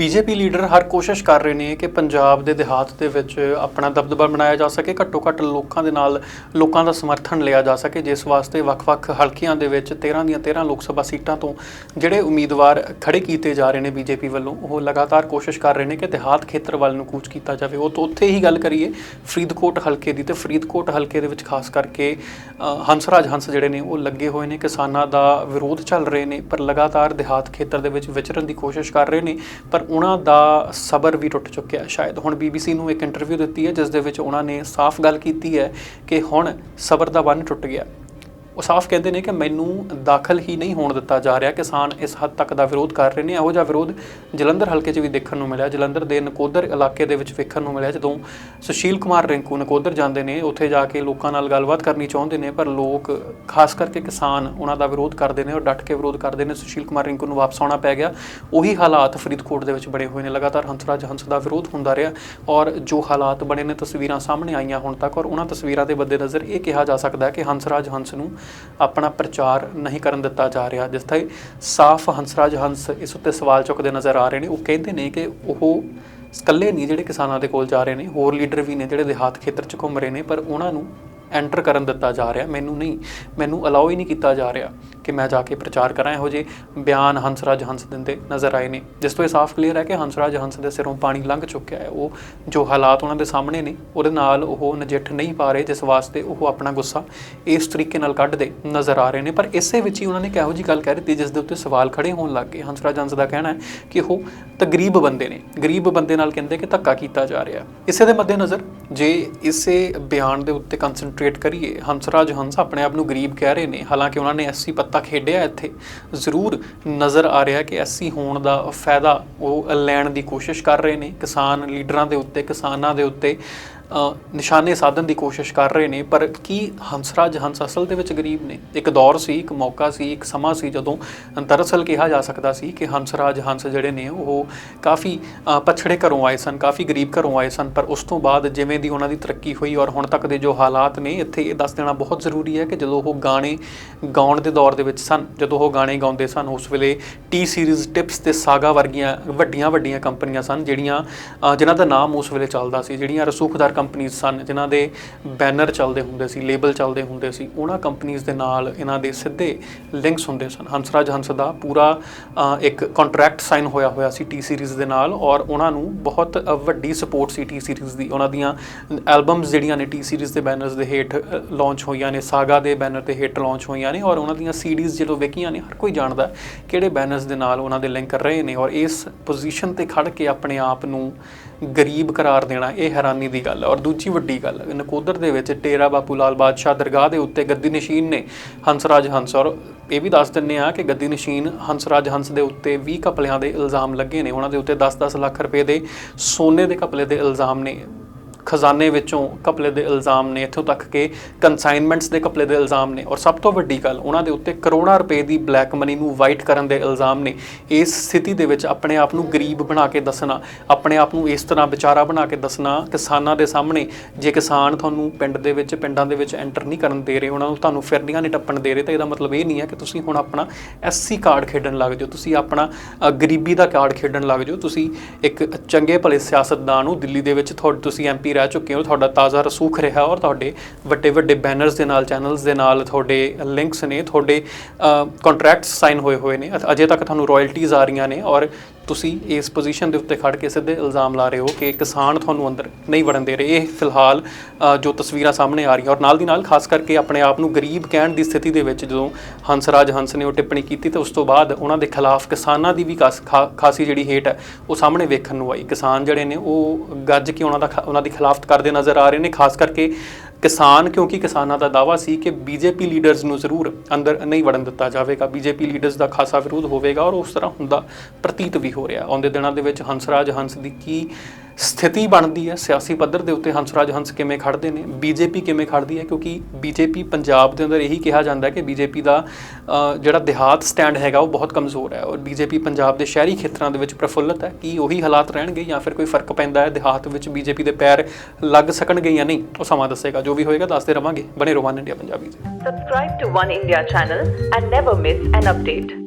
BJP leader ਹਰ ਕੋਸ਼ਿਸ਼ ਕਰ ਰਹੇ ਨੇ ਕਿ ਪੰਜਾਬ ਦੇ ਦਿਹਾਤ ਦੇ ਵਿੱਚ ਆਪਣਾ ਦਬਦਬਾ ਬਣਾਇਆ ਜਾ ਸਕੇ ਘੱਟੋ ਘੱਟ ਲੋਕਾਂ ਦੇ ਨਾਲ ਲੋਕਾਂ ਦਾ ਸਮਰਥਨ ਲਿਆ ਜਾ ਸਕੇ ਜਿਸ ਵਾਸਤੇ ਵੱਖ-ਵੱਖ ਹਲਕਿਆਂ ਦੇ ਵਿੱਚ 13 ਦੀਆਂ 13 ਲੋਕ ਸਭਾ ਸੀਟਾਂ ਤੋਂ ਜਿਹੜੇ ਉਮੀਦਵਾਰ ਖੜੇ ਕੀਤੇ ਜਾ ਰਹੇ ਨੇ ਬੀਜੇਪੀ ਵੱਲੋਂ ਉਹ ਲਗਾਤਾਰ ਕੋਸ਼ਿਸ਼ ਕਰ ਰਹੇ ਨੇ ਕਿ ਦਿਹਾਤ ਖੇਤਰ ਵੱਲ ਨੂੰ ਕੂਚ ਕੀਤਾ ਜਾਵੇ। ਉਹ ਤੋਂ ਉੱਥੇ ਹੀ ਗੱਲ ਕਰੀਏ ਫਰੀਦਕੋਟ ਹਲਕੇ ਦੀ ਤੇ ਫਰੀਦਕੋਟ ਹਲਕੇ ਦੇ ਵਿੱਚ ਖਾਸ ਕਰਕੇ ਅ, ਹੰਸਰਾਜ ਹੰਸ ਜਿਹੜੇ ਨੇ ਉਹ ਲੱਗੇ ਹੋਏ ਨੇ ਕਿਸਾਨਾਂ ਦਾ ਵਿਰੋਧ ਚੱਲ ਰਹੇ ਨੇ ਪਰ ਲਗਾਤਾਰ ਦਿਹਾਤ ਖੇਤਰ ਦੇ ਵਿੱਚ ਵਿਚਰਨ ਦੀ ਕੋਸ਼ਿਸ਼ ਕਰ ਰਹੇ ਨੇ ਪਰ ਉਹਨਾਂ ਦਾ ਸਬਰ ਵੀ ਟੁੱਟ ਚੁੱਕਿਆ। ਸ਼ਾਇਦ ਹੁਣ ਬੀਬੀਸੀ ਨੂੰ ਇੱਕ ਇੰਟਰਵਿਊ ਦਿੱਤੀ ਹੈ, ਜਿਸ ਦੇ ਵਿੱਚ ਉਹਨਾਂ ਨੇ ਸਾਫ਼ ਗੱਲ ਕੀਤੀ ਹੈ ਕਿ ਹੁਣ ਸਬਰ ਦਾ ਬੰਨ ਟੁੱਟ ਗਿਆ। ਉਹ ਸਾਫ਼ ਕਹਿੰਦੇ ਨੇ ਕਿ ਮੈਨੂੰ ਦਾਖਲ ਹੀ ਨਹੀਂ ਹੋਣ ਦਿੱਤਾ ਜਾ ਰਿਹਾ। ਕਿਸਾਨ ਇਸ ਹੱਦ ਤੱਕ ਦਾ ਵਿਰੋਧ ਕਰ ਰਹੇ ਨੇ। ਇਹੋ ਜਿਹਾ ਵਿਰੋਧ ਜਲੰਧਰ ਹਲਕੇ 'ਚ ਵੀ ਦੇਖਣ ਨੂੰ ਮਿਲਿਆ। ਜਲੰਧਰ ਦੇ ਨਕੋਦਰ ਇਲਾਕੇ ਦੇ ਵਿੱਚ ਵੇਖਣ ਨੂੰ ਮਿਲਿਆ, ਜਦੋਂ ਸੁਸ਼ੀਲ ਕੁਮਾਰ ਰਿੰਕੂ ਨਕੋਦਰ ਜਾਂਦੇ ਨੇ, ਉੱਥੇ ਜਾ ਕੇ ਲੋਕਾਂ ਨਾਲ ਗੱਲਬਾਤ ਕਰਨੀ ਚਾਹੁੰਦੇ ਨੇ, ਪਰ ਲੋਕ ਖਾਸ ਕਰਕੇ ਕਿਸਾਨ ਉਹਨਾਂ ਦਾ ਵਿਰੋਧ ਕਰਦੇ ਨੇ ਔਰ ਡਟ ਕੇ ਵਿਰੋਧ ਕਰਦੇ ਨੇ। ਸੁਸ਼ੀਲ ਕੁਮਾਰ ਰਿੰਕੂ ਨੂੰ ਵਾਪਸ ਆਉਣਾ ਪੈ ਗਿਆ। ਉਹੀ ਹਾਲਾਤ ਫਰੀਦਕੋਟ ਦੇ ਵਿੱਚ ਬਣੇ ਹੋਏ ਨੇ। ਲਗਾਤਾਰ ਹੰਸਰਾਜ ਹੰਸ ਦਾ ਵਿਰੋਧ ਹੁੰਦਾ ਰਿਹਾ ਔਰ ਜੋ ਹਾਲਾਤ ਬਣੇ ਨੇ, ਤਸਵੀਰਾਂ ਸਾਹਮਣੇ ਆਈਆਂ ਹੁਣ ਤੱਕ ਔਰ ਉਹਨਾਂ ਤਸਵੀਰਾਂ ਦੇ ਬੱਦੇ ਨਜ਼ਰ ਇਹ ਕਿਹਾ ਜਾ ਸਕਦਾ ਹੈ ਕਿ ਹੰਸਰਾਜ ਹੰਸ ਨੂੰ ਆਪਣਾ ਪ੍ਰਚਾਰ ਨਹੀਂ ਕਰਨ ਦਿੱਤਾ ਜਾ ਰਿਹਾ। ਜਿਸ ਤਰ੍ਹਾਂ ਸਾਫ਼ ਹੰਸਰਾਜ ਹੰਸ ਇਸ ਉੱਤੇ ਸਵਾਲ ਚੁੱਕਦੇ ਨਜ਼ਰ ਆ ਰਹੇ ਨੇ। ਉਹ ਕਹਿੰਦੇ ਨੇ ਕਿ ਉਹ ਇਕੱਲੇ ਨਹੀਂ, ਜਿਹੜੇ ਕਿਸਾਨਾਂ ਦੇ ਕੋਲ ਜਾ ਰਹੇ ਨੇ, ਹੋਰ ਲੀਡਰ ਵੀ ਨੇ ਜਿਹੜੇ ਦਿਹਾਤ ਖੇਤਰ 'ਚ ਘੁੰਮ ਰਹੇ ਨੇ, ਪਰ ਉਹਨਾਂ ਨੂੰ ਐਂਟਰ ਕਰਨ ਦਿੱਤਾ ਜਾ ਰਿਹਾ। ਮੈਨੂੰ ਨਹੀਂ, ਮੈਨੂੰ ਅਲਾਉ ਹੀ ਨਹੀਂ ਕੀਤਾ ਜਾ ਰਿਹਾ। ਕਿ ਮੈਂ ਜਾ ਕੇ ਪ੍ਰਚਾਰ ਕਰਾਂ। ਇਹੋ ਜਿਹੇ ਬਿਆਨ ਹੰਸਰਾਜ ਹੰਸ ਦਿੰਦੇ ਨਜ਼ਰ ਆਏ ਨੇ। ਜਿਸ ਤੋਂ ਇਹ ਸਾਫ਼ ਕਲੀਅਰ ਹੈ ਕਿ ਹੰਸਰਾਜ ਹੰਸ ਦੇ ਸਿਰੋਂ ਪਾਣੀ ਲੰਘ ਚੁੱਕਿਆ ਹੈ। ਉਹ ਜੋ ਹਾਲਾਤ ਉਹਨਾਂ ਦੇ ਸਾਹਮਣੇ ਨੇ, ਉਹਦੇ ਨਾਲ ਉਹ ਨਜਿੱਠ ਨਹੀਂ ਪਾ ਰਹੇ, ਜਿਸ ਵਾਸਤੇ ਉਹ ਆਪਣਾ ਗੁੱਸਾ ਇਸ ਤਰੀਕੇ ਨਾਲ ਕੱਢਦੇ ਨਜ਼ਰ ਆ ਰਹੇ ਨੇ। ਪਰ ਇਸੇ ਵਿੱਚ ਹੀ ਉਹਨਾਂ ਨੇ ਇੱਕ ਇਹੋ ਜੀ ਗੱਲ ਕਹਿ ਦਿੱਤੀ, ਜਿਸ ਦੇ ਉੱਤੇ ਸਵਾਲ ਖੜੇ ਹੋਣ ਲੱਗ ਗਏ। ਹੰਸਰਾਜ ਹੰਸ ਦਾ ਕਹਿਣਾ ਹੈ ਕਿ ਉਹ ਤਾਂ ਗਰੀਬ ਬੰਦੇ ਨੇ। ਗਰੀਬ ਬੰਦੇ ਨਾਲ ਕਹਿੰਦੇ ਕਿ ਧੱਕਾ ਕੀਤਾ ਜਾ ਰਿਹਾ। ਇਸੇ ਦੇ ਮੱਦੇਨਜ਼ਰ ਜੇ ਇਸੇ ਬਿਆਨ ਦੇ ਉੱਤੇ ਕਨਸੈਂਟਰੇਟ ਕਰੀਏ, ਹੰਸਰਾਜ ਹੰਸ ਆਪਣੇ ਆਪ ਨੂੰ ਗਰੀਬ ਕਹਿ ਰਹੇ ਨੇ। ਹਾਲਾਂਕਿ ਉਹਨਾਂ ਨੇ ਐਸਸੀ ਪੱਤਾ ਖੇਡਿਆ ਇੱਥੇ। ਜ਼ਰੂਰ ਨਜ਼ਰ ਆ ਰਿਹਾ ਕਿ ਐਸਸੀ ਹੋਣ ਦਾ ਫਾਇਦਾ ਉਹ ਲੈਣ ਦੀ ਕੋਸ਼ਿਸ਼ ਕਰ ਰਹੇ ਨੇ ਕਿਸਾਨ ਲੀਡਰਾਂ ਦੇ ਉੱਤੇ, ਕਿਸਾਨਾਂ ਦੇ ਉੱਤੇ। ਨਿਸ਼ਾਨੇ ਸਾਧਨ ਦੀ ਕੋਸ਼ਿਸ਼ ਕਰ ਰਹੇ ਨੇ ਪਰ ਕੀ ਹੰਸਰਾਜ ਹੰਸ ਅਸਲ ਦੇ ਵਿੱਚ ਗਰੀਬ ਨੇ? ਇੱਕ ਦੌਰ ਸੀ ਇੱਕ ਮੌਕਾ ਸੀ ਇੱਕ ਸਮਾਂ ਸੀ ਜਦੋਂ ਦਰਅਸਲ ਕਿਹਾ ਜਾ ਸਕਦਾ ਸੀ ਕਿ ਹੰਸਰਾਜ ਹੰਸ ਜਿਹੜੇ ਨੇ ਉਹ ਕਾਫੀ ਅ, ਪਛੜੇ ਘਰੋਂ ਆਏ ਸਨ ਕਾਫੀ ਗਰੀਬ ਘਰੋਂ ਆਏ ਸਨ ਪਰ ਉਸ ਤੋਂ ਬਾਅਦ ਜਿਵੇਂ ਦੀ ਉਹਨਾਂ ਦੀ ਤਰੱਕੀ ਹੋਈ ਔਰ ਹੁਣ ਤੱਕ ਦੇ ਜੋ ਹਾਲਾਤ ਨੇ ਇੱਥੇ ਇਹ ਦੱਸ ਦੇਣਾ ਬਹੁਤ ਜ਼ਰੂਰੀ ਹੈ ਕਿ ਜਦੋਂ ਉਹ ਗਾਣੇ ਗਾਉਣ ਦੇ ਦੌਰ ਦੇ ਵਿੱਚ ਸਨ ਜਦੋਂ ਉਹ ਗਾਣੇ ਗਾਉਂਦੇ ਸਨ ਉਸ ਵੇਲੇ ਟੀ ਸੀਰੀਜ਼ ਟਿਪਸ ਤੇ ਸਾਗਾ ਵਰਗੀਆਂ ਵੱਡੀਆਂ ਵੱਡੀਆਂ ਕੰਪਨੀਆਂ ਸਨ ਜਿਹੜੀਆਂ ਅ, ਜਿਨ੍ਹਾਂ ਦਾ ਨਾਮ ਉਸ ਵੇਲੇ ਚੱਲਦਾ ਸੀ ਜਿਹੜੀਆਂ ਰਸੂਖਦਾਰ ਕੰਪਨੀਆਂ ਸਨ, ਜਿਨ੍ਹਾਂ ਦੇ ਬੈਨਰ ਚੱਲਦੇ ਹੁੰਦੇ ਸੀ ਲੇਬਲ ਚੱਲਦੇ ਹੁੰਦੇ ਸੀ, ਉਹਨਾਂ ਕੰਪਨੀਆਂ ਦੇ ਨਾਲ ਇਹਨਾਂ ਦੇ ਸਿੱਧੇ ਲਿੰਕਸ ਹੁੰਦੇ ਸਨ। ਹੰਸਰਾਜ ਹੰਸ ਦਾ ਪੂਰਾ ਇੱਕ ਕੰਟਰੈਕਟ ਸਾਈਨ ਹੋਇਆ ਹੋਇਆ ਸੀ ਟੀ ਸੀਰੀਜ਼ ਦੇ ਨਾਲ ਔਰ ਉਹਨਾਂ ਨੂੰ ਬਹੁਤ ਵੱਡੀ ਸਪੋਰਟ ਸੀ ਟੀ ਸੀਰੀਜ਼ ਦੀ। ਉਹਨਾਂ ਦੀਆਂ ਐਲਬਮਸ ਜਿਹੜੀਆਂ ਨੇ ਟੀ ਸੀਰੀਜ਼ ਦੇ ਬੈਨਰਸ ਦੇ ਹੇਠ ਲਾਂਚ ਹੋਈਆਂ ਨੇ, ਸਾਗਾ ਦੇ ਬੈਨਰ ਤੇ ਹੇਠ ਲਾਂਚ ਹੋਈਆਂ ਨੇ ਔਰ ਉਹਨਾਂ ਦੀਆਂ ਸੀਡੀਜ਼ ਜਦੋਂ ਵੇਖੀਆਂ ਨੇ, ਹਰ ਕੋਈ ਜਾਣਦਾ ਕਿਹੜੇ ਬੈਨਰਸ ਦੇ ਨਾਲ ਉਹਨਾਂ ਦੇ ਲਿੰਕ ਰਹੇ ਨੇ ਔਰ ਇਸ ਪੋਜੀਸ਼ਨ ਤੇ ਖੜ ਕੇ ਆਪਣੇ ਆਪ ਨੂੰ ਗਰੀਬ ਕਰਾਰ ਦੇਣਾ, ਇਹ ਹੈਰਾਨੀ ਦੀ ਗੱਲ ਹੈ ਔਰ ਦੂਜੀ ਵੱਡੀ ਗੱਲ, ਨਕੋਦਰ ਦੇ ਵਿੱਚ ਟੇਰਾ ਬਾਪੂ ਲਾਲ ਬਾਦਸ਼ਾਹ ਦਰਗਾਹ ਦੇ ਉੱਤੇ ਗੱਦੀ ਨਸ਼ੀਨ ਨੇ ਹੰਸਰਾਜ ਹੰਸ। ਔਰ ਇਹ ਵੀ ਦੱਸ ਦਿੰਨੇ ਆ ਕਿ ਗੱਦੀ ਨਸ਼ੀਨ ਹੰਸਰਾਜ ਹੰਸ ਦੇ ਉੱਤੇ 20 ਕਪਲਿਆਂ ਦੇ ਇਲਜ਼ਾਮ ਲੱਗੇ ਨੇ। ਉਹਨਾਂ ਦੇ ਉੱਤੇ 10-10 ਲੱਖ ਰੁਪਏ ਦੇ ਸੋਨੇ ਦੇ ਕਪਲੇ ਦੇ ਇਲਜ਼ਾਮ ਨੇ। ਖਜ਼ਾਨੇ ਵਿੱਚੋਂ ਕਪਲੇ ਦੇ ਇਲਜ਼ਾਮ ਨੇ, ਇੱਥੋਂ ਤੱਕ ਕਿ ਕਨਸਾਈਨਮੈਂਟਸ ਦੇ ਕਪਲੇ ਦੇ ਇਲਜ਼ਾਮ ਨੇ। ਔਰ ਸਭ ਤੋਂ ਵੱਡੀ ਗੱਲ, ਉਹਨਾਂ ਦੇ ਉੱਤੇ ਕਰੋੜਾਂ ਰੁਪਏ ਦੀ ਬਲੈਕ ਮਨੀ ਨੂੰ ਵਾਈਟ ਕਰਨ ਦੇ ਇਲਜ਼ਾਮ ਨੇ। ਇਸ ਸਥਿਤੀ ਦੇ ਵਿੱਚ ਆਪਣੇ ਆਪ ਨੂੰ ਗਰੀਬ ਬਣਾ ਕੇ ਦੱਸਣਾ, ਆਪਣੇ ਆਪ ਨੂੰ ਇਸ ਤਰ੍ਹਾਂ ਵਿਚਾਰਾ ਬਣਾ ਕੇ ਦੱਸਣਾ, ਕਿਸਾਨਾਂ ਦੇ ਸਾਹਮਣੇ, ਜੇ ਕਿਸਾਨ ਤੁਹਾਨੂੰ ਪਿੰਡ ਦੇ ਵਿੱਚ, ਪਿੰਡਾਂ ਦੇ ਵਿੱਚ ਐਂਟਰ ਨਹੀਂ ਕਰਨ ਦੇ ਰਹੇ, ਉਹਨਾਂ ਨੂੰ ਤੁਹਾਨੂੰ ਫਿਰਨੀਆਂ ਨਹੀਂ ਟੱਪਣ ਦੇ ਰਹੇ, ਤਾਂ ਇਹਦਾ ਮਤਲਬ ਇਹ ਨਹੀਂ ਹੈ ਕਿ ਤੁਸੀਂ ਹੁਣ ਆਪਣਾ ਐਸਸੀ ਕਾਰਡ ਖੇਡਣ ਲੱਗ ਜਾਓ। ਤੁਸੀਂ ਆਪਣਾ ਗਰੀਬੀ ਦਾ ਕਾਰਡ ਖੇਡਣ ਲੱਗ ਜਾਓ। ਤੁਸੀਂ ਇੱਕ ਚੰਗੇ ਭਲੇ ਸਿਆਸਤਦਾਨ ਹੋ, ਦਿੱਲੀ ਦੇ ਵਿੱਚ ਤੁਹਾਡੇ ਤੁਸੀਂ ਐਮਪੀ ਰਹਿ ਚੁੱਕੇ ਹੋ, ਤੁਹਾਡਾ ਤਾਜ਼ਾ ਰਸੂਖ ਰਿਹਾ ਔਰ ਤੁਹਾਡੇ ਵੱਡੇ ਵੱਡੇ ਬੈਨਰਸ ਦੇ ਨਾਲ ਚੈਨਲਸ ਦੇ ਨਾਲ ਤੁਹਾਡੇ ਲਿੰਕਸ ਨੇ, ਤੁਹਾਡੇ ਕੰਟਰੈਕਟਸ ਸਾਈਨ ਹੋਏ ਹੋਏ ਨੇ। ਅਜੇ ਤੱਕ ਤੁਹਾਨੂੰ ਰਾਇਲਟੀਜ਼ ਆ ਰਹੀਆਂ ਨੇ ਔਰ ਤੁਸੀਂ ਇਸ ਪੋਜੀਸ਼ਨ ਦੇ ਉੱਤੇ ਖੜ ਕੇ ਸਿੱਧੇ ਇਲਜ਼ਾਮ ਲਾ ਰਹੇ ਹੋ ਕਿ ਕਿਸਾਨ ਤੁਹਾਨੂੰ ਅੰਦਰ ਨਹੀਂ ਵੜਨ ਦੇ ਰਹੇ। ਇਹ ਫਿਲਹਾਲ ਜੋ ਤਸਵੀਰਾਂ ਸਾਹਮਣੇ ਆ ਰਹੀਆਂ ਔਰ ਨਾਲ ਦੀ ਨਾਲ ਖਾਸ ਕਰਕੇ ਆਪਣੇ ਆਪ ਨੂੰ ਗਰੀਬ ਕਹਿਣ ਦੀ ਸਥਿਤੀ ਦੇ ਵਿੱਚ ਜਦੋਂ ਹੰਸਰਾਜ ਹੰਸ ਨੇ ਉਹ ਟਿੱਪਣੀ ਕੀਤੀ ਤਾਂ ਉਸ ਤੋਂ ਬਾਅਦ ਉਹਨਾਂ ਦੇ ਖਿਲਾਫ ਕਿਸਾਨਾਂ ਦੀ ਵੀ ਖਾਸ- ਖਾ- ਖਾਸੀ ਜਿਹੜੀ ਹੇਟ ਹੈ, ਉਹ ਸਾਹਮਣੇ ਵੇਖਣ ਨੂੰ ਆਈ। ਕਿਸਾਨ ਜਿਹੜੇ ਨੇ ਉਹ ਗੱਜ ਕੇ ਉਹਨਾਂ ਦਾ ਖ- ਉਹਨਾਂ ਦੀ ਖਿਲਾਫਤ ਕਰਦੇ ਨਜ਼ਰ ਆ ਰਹੇ ਨੇ, ਖਾਸ ਕਰਕੇ ਕਿਸਾਨ, ਕਿਉਂਕਿ ਕਿਸਾਨਾਂ ਦਾ ਦਾਵਾ ਸੀ ਕਿ ਬੀਜੇਪੀ ਲੀਡਰਸ ਨੂੰ ਜ਼ਰੂਰ ਅੰਦਰ ਨਹੀਂ ਵੜਨ ਦਿੱਤਾ ਜਾਵੇਗਾ। ਬੀਜੇਪੀ ਲੀਡਰਸ ਦਾ ਖਾਸਾ ਵਿਰੋਧ ਹੋਵੇਗਾ ਔਰ ਉਸ ਤਰ੍ਹਾਂ ਹੁੰਦਾ ਪ੍ਰਤੀਤ ਵੀ ਹੋ ਰਿਹਾ। ਆਉਂਦੇ ਦਿਨਾਂ ਦੇ ਵਿੱਚ ਹੰਸਰਾਜ ਹੰਸ ਦੀ ਕੀ ਸਥਿਤੀ ਬਣਦੀ ਹੈ ਸਿਆਸੀ ਪੱਧਰ ਦੇ ਉੱਤੇ ਹੰਸਰਾਜ ਹੰਸ ਕਿਵੇਂ ਖੜਦੇ ਨੇ, ਬੀਜੇਪੀ ਕਿਵੇਂ ਖੜਦੀ ਹੈ, ਕਿਉਂਕਿ ਬੀਜੇਪੀ ਪੰਜਾਬ ਦੇ ਅੰਦਰ ਇਹੀ ਕਿਹਾ ਜਾਂਦਾ ਹੈ ਕਿ ਬੀਜੇਪੀ ਦਾ ਜਿਹੜਾ ਦਿਹਾਤ ਸਟੈਂਡ ਹੈਗਾ ਉਹ ਬਹੁਤ ਕਮਜ਼ੋਰ ਹੈ ਔਰ ਬੀਜੇਪੀ ਪੰਜਾਬ ਦੇ ਸ਼ਹਿਰੀ ਖੇਤਰਾਂ ਦੇ ਵਿੱਚ ਪ੍ਰਫੁੱਲਤ ਹੈ, ਕਿ ਉਹੀ ਹਾਲਾਤ ਰਹਿਣਗੇ ਜਾਂ ਫਿਰ ਕੋਈ ਫ਼ਰਕ ਪੈਂਦਾ ਹੈ ਦਿਹਾਤ ਵਿੱਚ ਬੀਜੇਪੀ ਦੇ ਪੈਰ ਲੱਗ ਸਕਣਗੇ ਜਾਂ ਨਹੀਂ, ਉਹ ਸਮਾਂ ਦੱਸੇਗਾ, ਜੋ ਵੀ ਹੋਏਗਾ ਦੱਸਦੇ ਰਵਾਂਗੇ, ਬਣੇ ਰੋਮਾਨ ਇੰਡੀਆ ਪੰਜਾਬੀ 'ਚ Subscribe to One India channel and never miss an update.